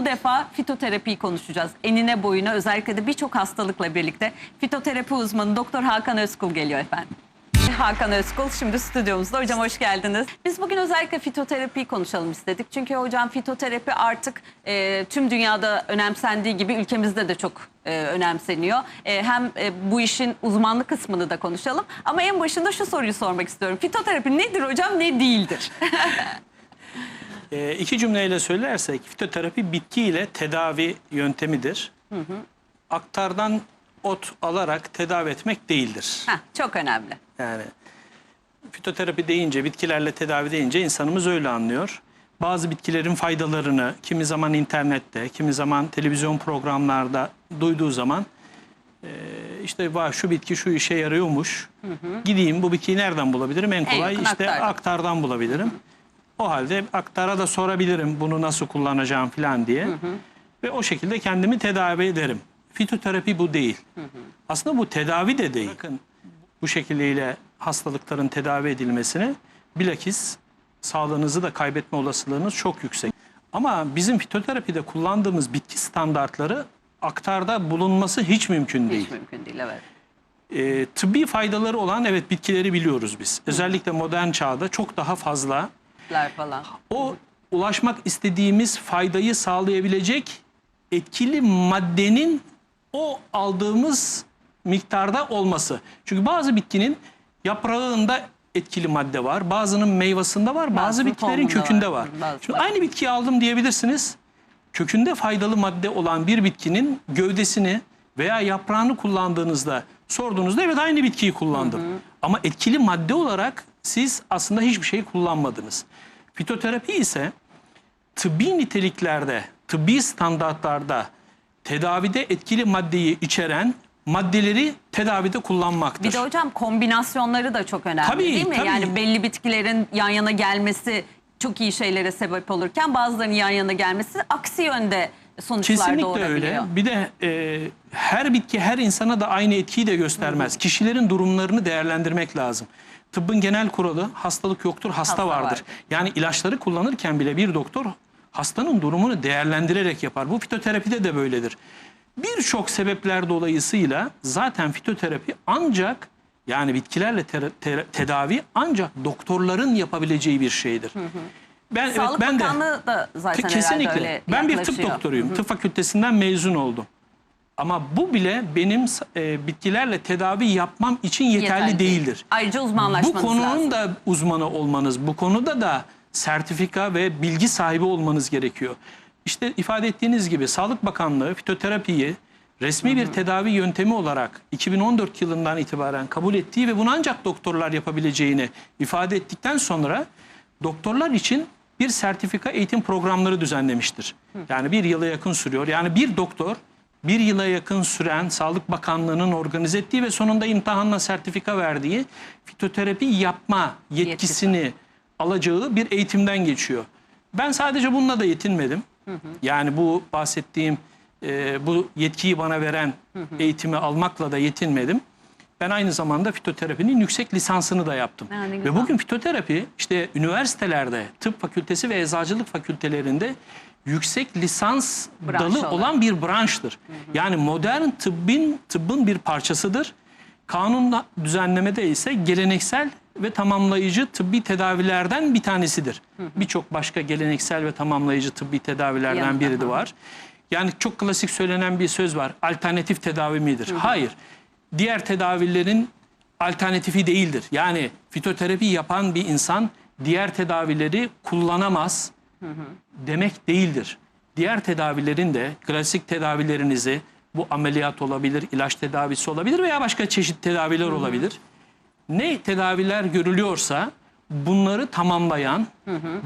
Bu defa fitoterapiyi konuşacağız. Enine boyuna özellikle de birçok hastalıkla birlikte fitoterapi uzmanı Doktor Hakan Özkul geliyor efendim. Hakan Özkul şimdi stüdyomuzda. Hocam hoş geldiniz. Biz bugün özellikle fitoterapiyi konuşalım istedik. Çünkü hocam fitoterapi artık e, tüm dünyada önemsendiği gibi ülkemizde de çok e, önemseniyor. E, hem e, bu işin uzmanlık kısmını da konuşalım. Ama en başında şu soruyu sormak istiyorum. Fitoterapi nedir hocam ne değildir? E, iki cümleyle söylersek fitoterapi bitki ile tedavi yöntemidir. Aktardan ot alarak tedavi etmek değildir. Heh, çok önemli. Yani fitoterapi deyince, bitkilerle tedavi deyince insanımız öyle anlıyor. Bazı bitkilerin faydalarını kimi zaman internette, kimi zaman televizyon programlarda duyduğu zaman e, işte vah şu bitki şu işe yarıyormuş. Gideyim bu bitkiyi nereden bulabilirim? En kolay yakın işte aktardan. aktardan bulabilirim. O halde aktara da sorabilirim bunu nasıl kullanacağım falan diye. Ve o şekilde kendimi tedavi ederim. Fitoterapi bu değil. Aslında bu tedavi de değil. Bakın bu şekliyle hastalıkların tedavi edilmesine bilakis sağlığınızı da kaybetme olasılığınız çok yüksek. Ama bizim fitoterapide kullandığımız bitki standartları aktarda bulunması hiç mümkün değil. Hiç mümkün değil evet. Ee, tıbbi faydaları olan evet bitkileri biliyoruz biz. Özellikle modern çağda çok daha fazla Ler falan. o ulaşmak istediğimiz faydayı sağlayabilecek etkili maddenin o aldığımız miktarda olması. Çünkü bazı bitkinin yaprağında etkili madde var, bazının meyvasında var, bazı Bazı bitkilerin kökünde var. var. Bazı Şimdi var. aynı bitkiyi aldım diyebilirsiniz. Kökünde faydalı madde olan bir bitkinin gövdesini veya yaprağını kullandığınızda sorduğunuzda evet aynı bitkiyi kullandım. Ama etkili madde olarak siz aslında hiçbir şey kullanmadınız. Fitoterapi ise tıbbi niteliklerde, tıbbi standartlarda tedavide etkili maddeyi içeren maddeleri tedavide kullanmaktır. Bir de hocam kombinasyonları da çok önemli Tabii, değil mi? tabii. Yani belli bitkilerin yan yana gelmesi çok iyi şeylere sebep olurken bazılarının yan yana gelmesi aksi yönde sonuçlar Kesinlikle doğurabiliyor. öyle. Bir de e, her bitki her insana da aynı etkiyi de göstermez. Kişilerin durumlarını değerlendirmek lazım. Tıbbın genel kuralı hastalık yoktur, hasta, Hasta vardır. vardır. Yani ilaçları kullanırken bile bir doktor hastanın durumunu değerlendirerek yapar. Bu fitoterapide de böyledir. Birçok sebepler dolayısıyla zaten fitoterapi ancak yani bitkilerle te- te- tedavi ancak doktorların yapabileceği bir şeydir. Ben Sağlık evet ben de Bakanlığı da zaten Kesinlikle. öyle ben bir tıp doktoruyum. Tıp fakültesinden mezun oldum. Ama bu bile benim e, bitkilerle tedavi yapmam için yeterli, Yeterli değil. değildir. Ayrıca Bu uzmanlaşmanız konunun lazım. da uzmanı olmanız, bu konuda da sertifika ve bilgi sahibi olmanız gerekiyor. İşte ifade ettiğiniz gibi Sağlık Bakanlığı fitoterapiyi resmi bir tedavi yöntemi olarak 2014 yılından itibaren kabul ettiği ve bunu ancak doktorlar yapabileceğini ifade ettikten sonra doktorlar için bir sertifika eğitim programları düzenlemiştir. Yani bir yıla yakın sürüyor. Yani bir doktor bir yıla yakın süren Sağlık Bakanlığı'nın organize ettiği ve sonunda imtihanla sertifika verdiği fitoterapi yapma yetkisini alacağı bir eğitimden geçiyor. Ben sadece bununla da yetinmedim. Yani bu bahsettiğim e, bu yetkiyi bana veren eğitimi almakla da yetinmedim. Ben aynı zamanda fitoterapinin yüksek lisansını da yaptım. Ve bugün fitoterapi işte üniversitelerde, tıp fakültesi ve eczacılık fakültelerinde yüksek lisans Branş dalı olarak. olan bir branştır. Yani modern tıbbın tıbbın bir parçasıdır. Kanun düzenlemede ise geleneksel ve tamamlayıcı tıbbi tedavilerden bir tanesidir. Birçok başka geleneksel ve tamamlayıcı tıbbi tedavilerden biri de hı hı. var. Yani çok klasik söylenen bir söz var. Alternatif tedavi midir? Hayır. Diğer tedavilerin alternatifi değildir. Yani fitoterapi yapan bir insan diğer tedavileri kullanamaz demek değildir. Diğer tedavilerin de klasik tedavilerinizi bu ameliyat olabilir, ilaç tedavisi olabilir veya başka çeşit tedaviler olabilir. Ne tedaviler görülüyorsa bunları tamamlayan,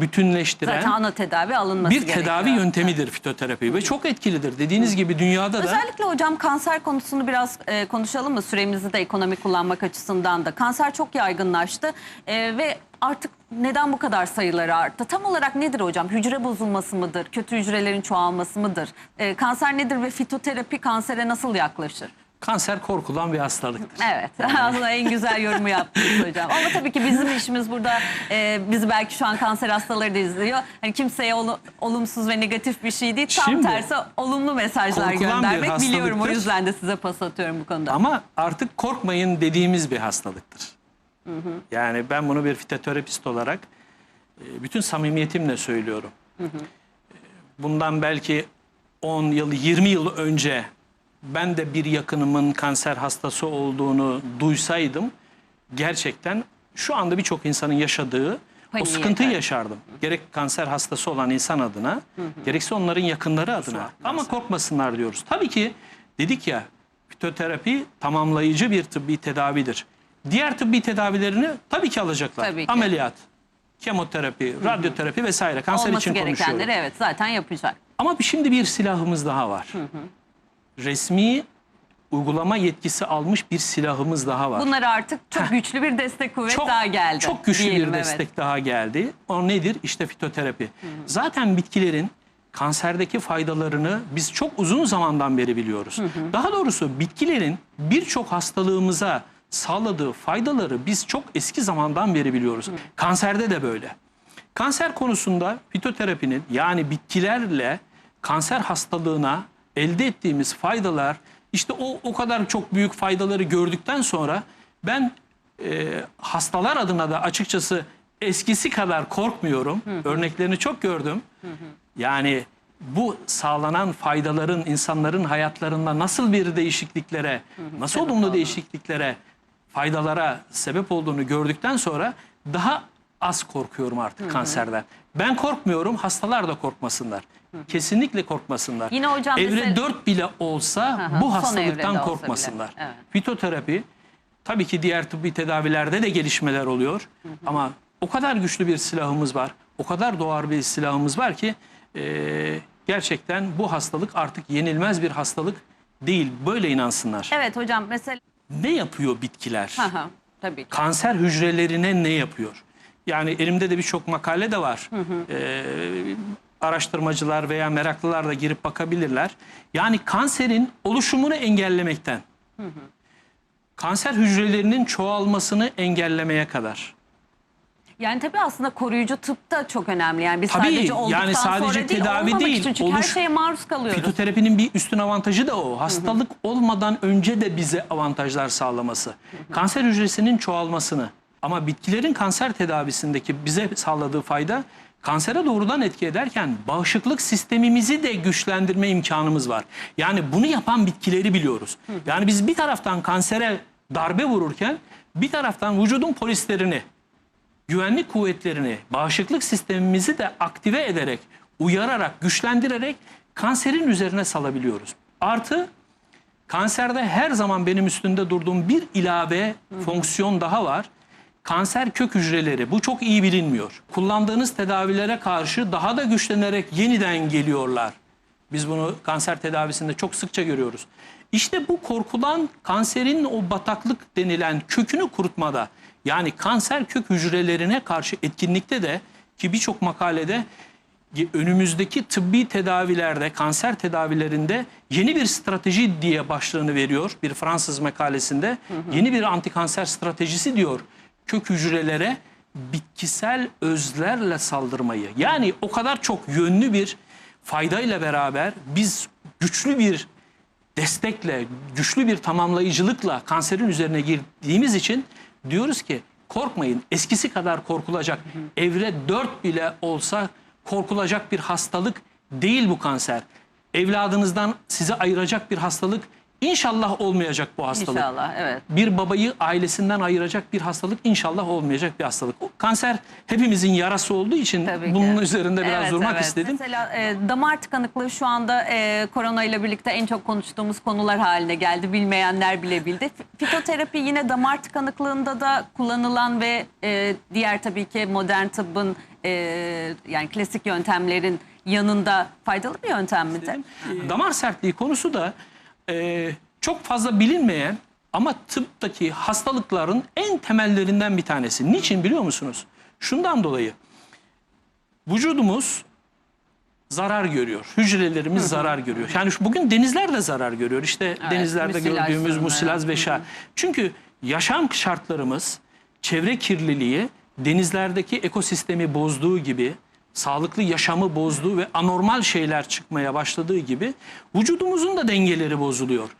bütünleştiren Zaten ana tedavi alınması bir gerekiyor. tedavi yöntemidir fitoterapi ve çok etkilidir. Dediğiniz gibi dünyada da Özellikle hocam kanser konusunu biraz e, konuşalım mı? Süremizi de ekonomik kullanmak açısından da. Kanser çok yaygınlaştı e, ve artık neden bu kadar sayıları arttı? Tam olarak nedir hocam? Hücre bozulması mıdır? Kötü hücrelerin çoğalması mıdır? E, kanser nedir ve fitoterapi kansere nasıl yaklaşır? Kanser korkulan bir hastalıktır. Evet aslında en güzel yorumu yaptınız hocam. Ama tabii ki bizim işimiz burada e, bizi belki şu an kanser hastaları da izliyor. Hani kimseye olu- olumsuz ve negatif bir şey değil. Tam Şimdi, tersi olumlu mesajlar korkulan bir göndermek biliyorum. O hastalıktır. yüzden de size pas atıyorum bu konuda. Ama artık korkmayın dediğimiz bir hastalıktır. Yani ben bunu bir fitoterapist olarak e, bütün samimiyetimle söylüyorum. Bundan belki 10 yıl, 20 yıl önce ben de bir yakınımın kanser hastası olduğunu duysaydım gerçekten şu anda birçok insanın yaşadığı o Paniğe, sıkıntıyı evet. yaşardım. Gerek kanser hastası olan insan adına, gerekse onların yakınları adına. Ama korkmasınlar diyoruz. Tabii ki dedik ya fitoterapi tamamlayıcı bir tıbbi tedavidir. Diğer tıbbi tedavilerini tabii ki alacaklar. Tabii ki. Ameliyat, kemoterapi, radyoterapi vesaire. Kanser Olması için konuşuyorum. gerekenleri evet zaten yapacak. Ama şimdi bir silahımız daha var. Resmi uygulama yetkisi almış bir silahımız daha var. Bunlara artık çok güçlü bir destek kuvvet daha geldi. Çok güçlü diyelim, bir evet. destek daha geldi. O nedir? İşte fitoterapi. Zaten bitkilerin kanserdeki faydalarını biz çok uzun zamandan beri biliyoruz. Daha doğrusu bitkilerin birçok hastalığımıza sağladığı faydaları biz çok eski zamandan beri biliyoruz. Kanserde de böyle. Kanser konusunda fitoterapinin yani bitkilerle kanser hastalığına elde ettiğimiz faydalar işte o o kadar çok büyük faydaları gördükten sonra ben e, hastalar adına da açıkçası eskisi kadar korkmuyorum. Örneklerini çok gördüm. Yani bu sağlanan faydaların insanların hayatlarında nasıl bir değişikliklere, nasıl olumlu değişikliklere, faydalara sebep olduğunu gördükten sonra daha az korkuyorum artık kanserden. Ben korkmuyorum, hastalar da korkmasınlar. Kesinlikle korkmasınlar. Yine hocam Evre mesela- 4 bile olsa Hı hı, bu hastalıktan korkmasınlar. evet. Fitoterapi tabii ki diğer tıbbi tedavilerde de gelişmeler oluyor. Ama o kadar güçlü bir silahımız var. O kadar doğar bir silahımız var ki e, gerçekten bu hastalık artık yenilmez bir hastalık değil. Böyle inansınlar. Evet hocam mesela Ne yapıyor bitkiler? Hı hı, tabii ki. Kanser hücrelerine ne yapıyor? Yani elimde de birçok makale de var. Ee, araştırmacılar veya meraklılar da girip bakabilirler. Yani kanserin oluşumunu engellemekten, kanser hücrelerinin çoğalmasını engellemeye kadar. Yani tabii aslında koruyucu tıp da çok önemli. Yani biz Tabii, sadece olduktan yani sadece sonra değil, tedavi olmamak değil, için. Çünkü her oluş- şeye maruz kalıyoruz. Fitoterapinin bir üstün avantajı da o. Hastalık olmadan önce de bize avantajlar sağlaması. Kanser hücresinin çoğalmasını ama bitkilerin kanser tedavisindeki bize sağladığı fayda kansere doğrudan etki ederken bağışıklık sistemimizi de güçlendirme imkanımız var. Yani bunu yapan bitkileri biliyoruz. Yani biz bir taraftan kansere darbe vururken bir taraftan vücudun polislerini güvenlik kuvvetlerini, bağışıklık sistemimizi de aktive ederek, uyararak, güçlendirerek kanserin üzerine salabiliyoruz. Artı kanserde her zaman benim üstünde durduğum bir ilave fonksiyon daha var. Kanser kök hücreleri. Bu çok iyi bilinmiyor. Kullandığınız tedavilere karşı daha da güçlenerek yeniden geliyorlar. Biz bunu kanser tedavisinde çok sıkça görüyoruz. İşte bu korkulan kanserin o bataklık denilen kökünü kurutmada yani kanser kök hücrelerine karşı etkinlikte de ki birçok makalede önümüzdeki tıbbi tedavilerde, kanser tedavilerinde yeni bir strateji diye başlığını veriyor bir Fransız makalesinde. Yeni bir antikanser stratejisi diyor. Kök hücrelere bitkisel özlerle saldırmayı. Yani o kadar çok yönlü bir faydayla beraber biz güçlü bir destekle, güçlü bir tamamlayıcılıkla kanserin üzerine girdiğimiz için diyoruz ki korkmayın. Eskisi kadar korkulacak, evre 4 bile olsa korkulacak bir hastalık değil bu kanser. Evladınızdan sizi ayıracak bir hastalık inşallah olmayacak bu hastalık. İnşallah evet. Bir babayı ailesinden ayıracak bir hastalık inşallah olmayacak bir hastalık. Kanser hepimizin yarası olduğu için Tabii ki. bunun üzerinde biraz Evet, durmak evet. istedim. Mesela e, damar tıkanıklığı şu anda e, korona ile birlikte en çok konuştuğumuz konular haline geldi. Bilmeyenler bile bildi. Fitoterapi yine damar tıkanıklığında da kullanılan ve e, diğer tabii ki modern tıbbın e, yani klasik yöntemlerin yanında faydalı bir yöntem midir? Damar sertliği konusu da e, çok fazla bilinmeyen ama tıptaki hastalıkların en temellerinden bir tanesi. Niçin biliyor musunuz? Şundan dolayı vücudumuz zarar görüyor. Hücrelerimiz zarar görüyor. Yani şu- bugün denizler de zarar görüyor. İşte denizlerde müsilaj gördüğümüz sorunları. musilaj ve şa. Çünkü yaşam şartlarımız, çevre kirliliği denizlerdeki ekosistemi bozduğu gibi, sağlıklı yaşamı bozduğu ve anormal şeyler çıkmaya başladığı gibi vücudumuzun da dengeleri bozuluyor.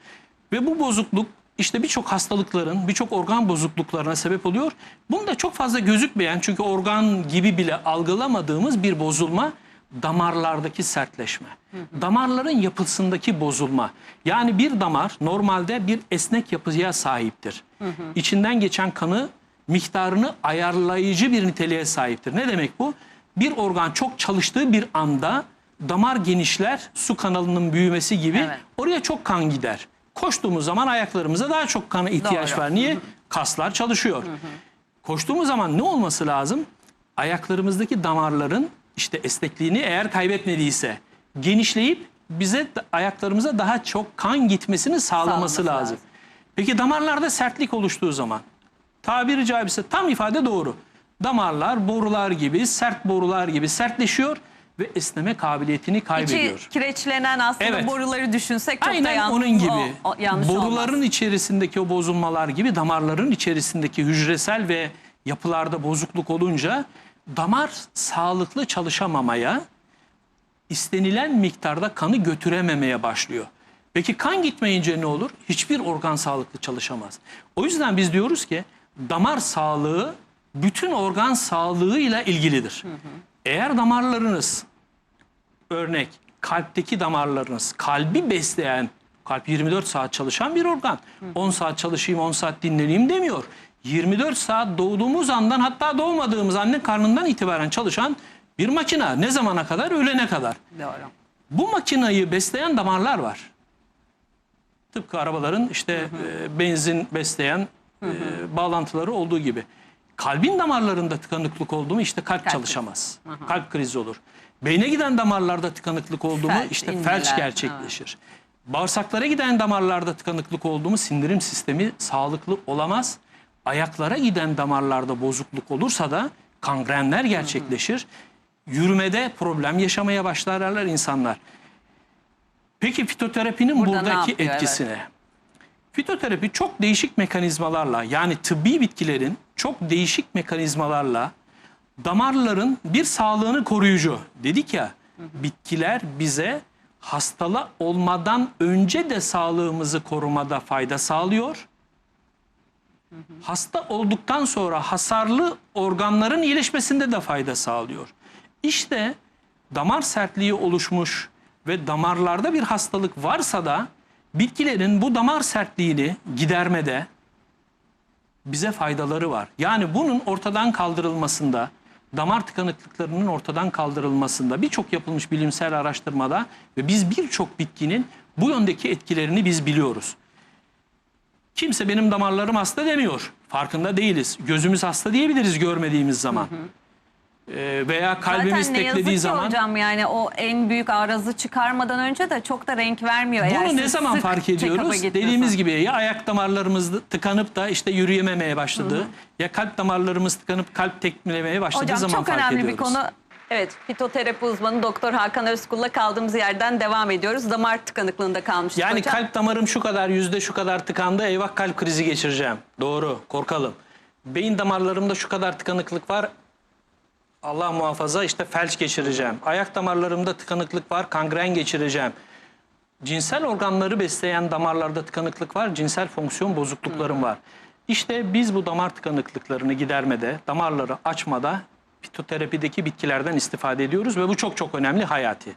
Ve bu bozukluk işte birçok hastalıkların, birçok organ bozukluklarına sebep oluyor. Bunu da çok fazla gözükmeyen çünkü organ gibi bile algılamadığımız bir bozulma damarlardaki sertleşme. Damarların yapısındaki bozulma. Yani bir damar normalde bir esnek yapıya sahiptir. İçinden geçen kanı miktarını ayarlayıcı bir niteliğe sahiptir. Ne demek bu? Bir organ çok çalıştığı bir anda damar genişler, su kanalının büyümesi gibi Evet. oraya çok kan gider. Koştuğumuz zaman ayaklarımıza daha çok kana ihtiyaç Doğru. var. Niye? Kaslar çalışıyor. Koştuğumuz zaman ne olması lazım? Ayaklarımızdaki damarların işte esnekliğini eğer kaybetmediyse genişleyip bize ayaklarımıza daha çok kan gitmesini sağlaması Sağlaması lazım. lazım. Peki damarlarda sertlik oluştuğu zaman tabiri caizse tam ifade doğru. Damarlar borular gibi, sert borular gibi sertleşiyor ve esneme kabiliyetini kaybediyor. İçi kireçlenen aslında Evet. boruları düşünsek çok da Aynen yanlış, onun gibi. o- o- yanlış Boruların olmaz. içerisindeki o bozulmalar gibi damarların içerisindeki hücresel ve yapılarda bozukluk olunca damar sağlıklı çalışamamaya, istenilen miktarda kanı götürememeye başlıyor. Peki kan gitmeyince ne olur? Hiçbir organ sağlıklı çalışamaz. O yüzden biz diyoruz ki damar sağlığı bütün organ sağlığıyla ilgilidir. Eğer damarlarınız örnek kalpteki damarlarınız kalbi besleyen kalp 24 saat çalışan bir organ. 10 saat çalışayım 10 saat dinleneyim demiyor. 24 saat doğduğumuz andan hatta doğmadığımız anne karnından itibaren çalışan bir makina. Ne zamana kadar? Ölene kadar. Doğru. Bu makinayı besleyen damarlar var. Tıpkı arabaların işte e, benzin besleyen e, bağlantıları olduğu gibi. Kalbin damarlarında tıkanıklık oldu mu işte kalp, Kalp çalışamaz. Kalp krizi olur. Beyne giden damarlarda tıkanıklık oldu mu Felç, işte inmeler, felç gerçekleşir. Bağırsaklara giden damarlarda tıkanıklık oldu mu sindirim sistemi sağlıklı olamaz. Ayaklara giden damarlarda bozukluk olursa da kangrenler gerçekleşir. Yürümede problem yaşamaya başlarlar insanlar. Peki fitoterapinin Burada buradaki etkisine? Fitoterapi çok değişik mekanizmalarla yani tıbbi bitkilerin çok değişik mekanizmalarla damarların bir sağlığını koruyucu. Dedik ya bitkiler bize hastalı olmadan önce de sağlığımızı korumada fayda sağlıyor. Hasta olduktan sonra hasarlı organların iyileşmesinde de fayda sağlıyor. İşte damar sertliği oluşmuş ve damarlarda bir hastalık varsa da bitkilerin bu damar sertliğini gidermede bize faydaları var. Yani bunun ortadan kaldırılmasında, damar tıkanıklıklarının ortadan kaldırılmasında birçok yapılmış bilimsel araştırmada ve biz birçok bitkinin bu yöndeki etkilerini biz biliyoruz. Kimse benim damarlarım hasta demiyor. Farkında değiliz. Gözümüz hasta diyebiliriz görmediğimiz zaman. Ee, veya kalbimiz Zaten ne yazık teklediği ki zaman. hocam yani o en büyük arazı çıkarmadan önce de çok da renk vermiyor. Eğer Bunu ne siz zaman sık fark check-up'a ediyoruz? gitmiyorsanız. Dediğimiz gibi ya ayak damarlarımız tıkanıp da işte yürüyememeye başladı. Ya kalp damarlarımız tıkanıp kalp tekmelemeye başladığı Hocam zaman çok fark önemli ediyoruz. bir konu. Evet, fitoterapi uzmanı Doktor Hakan Özkul'la kaldığımız yerden devam ediyoruz. Damar tıkanıklığında kalmıştık Yani hocam. kalp damarım şu kadar yüzde şu kadar tıkandı eyvah kalp krizi geçireceğim. Doğru korkalım. Beyin damarlarımda şu kadar tıkanıklık var. Allah muhafaza işte felç geçireceğim. Ayak damarlarımda tıkanıklık var kangren geçireceğim. Cinsel organları besleyen damarlarda tıkanıklık var. Cinsel fonksiyon bozukluklarım var. İşte biz bu damar tıkanıklıklarını gidermede, damarları açmada fitoterapideki bitkilerden istifade ediyoruz ve bu çok çok önemli hayati.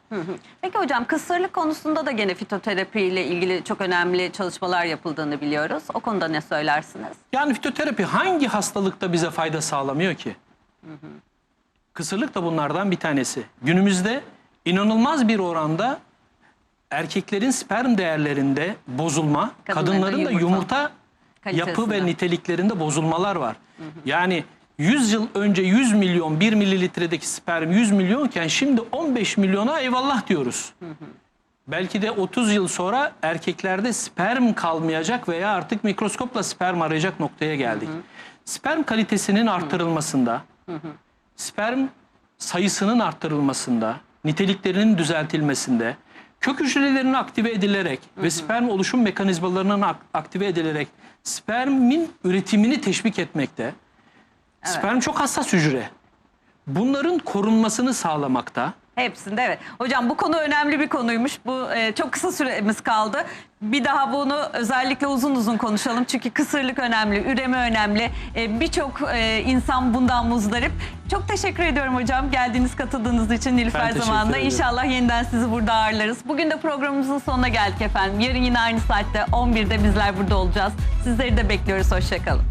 Peki hocam kısırlık konusunda da gene fitoterapi ile ilgili çok önemli çalışmalar yapıldığını biliyoruz. O konuda ne söylersiniz? Yani fitoterapi hangi hastalıkta bize fayda sağlamıyor ki? Kısırlık da bunlardan bir tanesi. Günümüzde inanılmaz bir oranda erkeklerin sperm değerlerinde bozulma, Kadınların da kadınların da yumurta yumurta yapı kalitesinde. ve niteliklerinde bozulmalar var. Yani 100 yıl önce 100 milyon 1 mililitredeki sperm 100 milyonken şimdi 15 milyona eyvallah diyoruz. Belki de 30 yıl sonra erkeklerde sperm kalmayacak veya artık mikroskopla sperm arayacak noktaya geldik. Sperm kalitesinin artırılmasında, sperm sayısının arttırılmasında, niteliklerinin düzeltilmesinde, kök hücrelerinin aktive edilerek ve sperm oluşum mekanizmalarının ak- aktive edilerek spermin üretimini teşvik etmekte. Sperm çok hassas hücre. Bunların korunmasını sağlamakta. Hepsinde evet. Hocam bu konu önemli bir konuymuş. Bu e, çok kısa süremiz kaldı. Bir daha bunu özellikle uzun uzun konuşalım. Çünkü kısırlık önemli, üreme önemli. E, Birçok e, insan bundan muzdarip. Çok teşekkür ediyorum hocam geldiğiniz katıldığınız için Nilüfer zamanında. İnşallah yeniden sizi burada ağırlarız. Bugün de programımızın sonuna geldik efendim. Yarın yine aynı saatte 11'de bizler burada olacağız. Sizleri de bekliyoruz. Hoşçakalın.